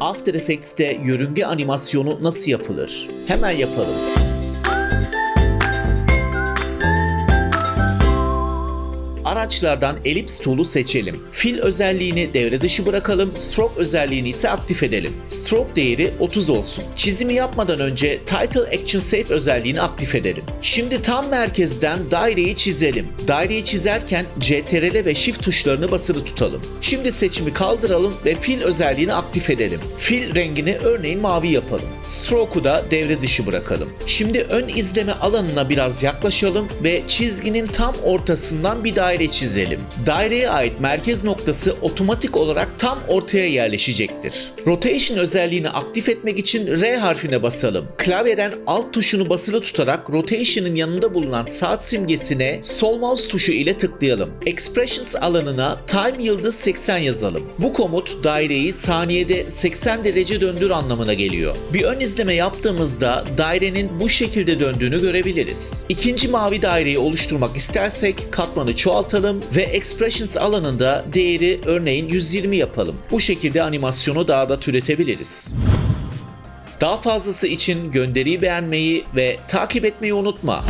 After Effects'te yörünge animasyonu nasıl yapılır? Hemen yapalım. Araçlardan Ellipse Tool'u seçelim. Fill özelliğini devre dışı bırakalım, Stroke özelliğini ise aktif edelim. Stroke değeri 30 olsun. Çizimi yapmadan önce Title Action Safe özelliğini aktif edelim. Şimdi tam merkezden daireyi çizelim. Daireyi çizerken CTRL ve Shift tuşlarını basılı tutalım. Şimdi seçimi kaldıralım ve Fill özelliğini aktif edelim. Fill rengini örneğin mavi yapalım. Stroke'u da devre dışı bırakalım. Şimdi ön izleme alanına biraz yaklaşalım ve çizginin tam ortasından bir daire çizelim. Daireye ait merkez noktası otomatik olarak tam ortaya yerleşecektir. Rotation özelliğini aktif etmek için R harfine basalım. Klavyeden alt tuşunu basılı tutarak Rotation'ın yanında bulunan saat simgesine sol mouse tuşu ile tıklayalım. Expressions alanına Time Yıldız 80 yazalım. Bu komut daireyi saniyede 80 derece döndür anlamına geliyor. Bir ön izleme yaptığımızda dairenin bu şekilde döndüğünü görebiliriz. İkinci mavi daireyi oluşturmak istersek katmanı çoğaltalım çıkartalım ve Expressions alanında değeri örneğin 120 yapalım. Bu şekilde animasyonu daha da türetebiliriz. Daha fazlası için gönderiyi beğenmeyi ve takip etmeyi unutma.